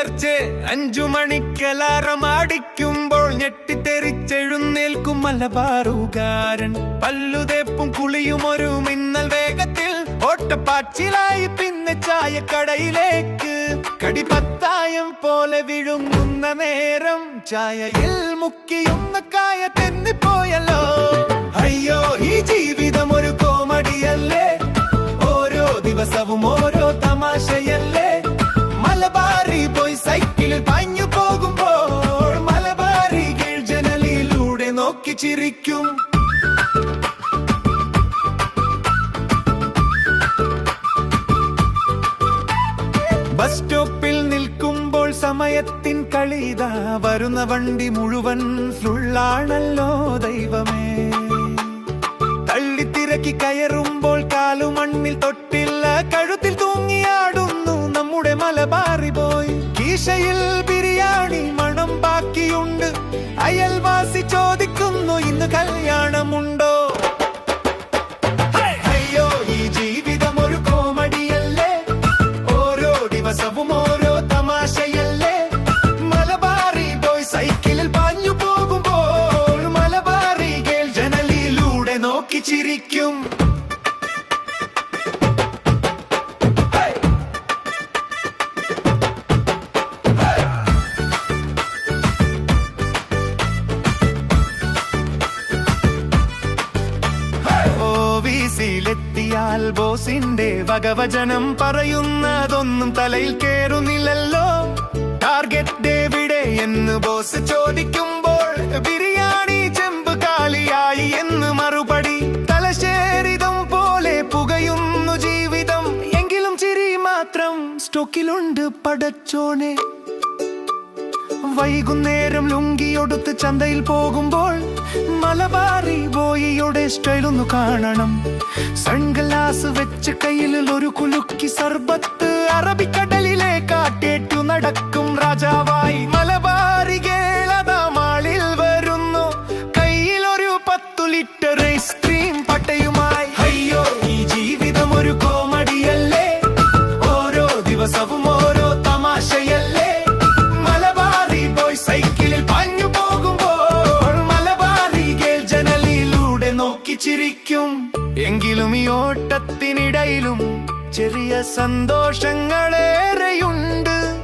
പുലർച്ചെ അഞ്ചു മണിക്കലാറം അടിക്കുമ്പോൾ ഞെട്ടിത്തെറിച്ചെഴുന്നേൽക്കും മലബാറുകാരൻ. പല്ലുതേപ്പും കുളിയും ഒരു മിന്നൽ വേഗത്തിൽ ഓട്ടപ്പാച്ചിലായി പിന്നെ ചായക്കടയിലേക്ക്. കടി പത്തായം പോലെ വിഴുങ്ങുന്ന നേരം ചായയിൽ മുക്കിയുന്ന കായ തെന്നിപ്പോയല്ലോ. നോക്കി ചിരിക്കും. ബസ് സ്റ്റോപ്പിൽ നിൽക്കുമ്പോൾ സമയത്തിൻ കളിത വരുന്ന വണ്ടി മുഴുവൻ ഫുള്ളാണല്ലോ ദൈവമേ. തള്ളിത്തിരക്കി കയറുമ്പോൾ കാലു മണ്ണിൽ തൊട്ടില്ല കഴുത്തിൽ തൂങ്ങിയാടുന്നു നമ്മുടെ മലബാറി പോയി കീശയിൽ ബിരിയാണി മണം ബാക്കിയുണ്ട്. അയൽവാസി ചോദിക്കുന്നു ഇന്ന് കല്യാണമുണ്ടോ? അയ്യോ ഈ ജീവിതം ഒരു കോമഡിയല്ലേ? ഓരോ ദിവസവും ഓരോ തമാശയല്ലേ? മലബാറി പോയി സൈക്കിളിൽ പാഞ്ഞു പോകുമ്പോൾ മലബാറി കേൾ ജനലിലൂടെ നോക്കി ചിരിക്കും. ഓഫീസിലെത്തിയാൽ ബോസിന്റെ വകവചനം പറയുന്നതൊന്നും തലയിൽ കേറുന്നില്ലല്ലോ. ടാർഗറ്റ് എവിടെ എന്ന് ബോസ് ചോദിക്കുമ്പോൾ ബിരിയാണി ചെമ്പ് കാളിയായി എന്ന് മറുപടി. തലശേരിതം പോലെ പുകയുന്നു ജീവിതം. എങ്കിലും ചിരി മാത്രം സ്റ്റോക്കിലുണ്ട് പടച്ചോനെ. വൈകുന്നേരം ലുങ്കിയൊടുത്ത് ചന്തയിൽ പോകുമ്പോൾ മലബാറി ബോയിയുടെ സ്റ്റൈൽ ഒന്ന് കാണണം. സൺഗ്ലാസ് വെച്ച് കയ്യിൽ ഒരു കുലുക്കി സർബത്ത് അറബിക്കടലിലെ ചിരിക്കും എങ്കിലും ഈ ഓട്ടത്തിനിടയിലും ചെറിയ സന്തോഷങ്ങളേറെയുണ്ട്.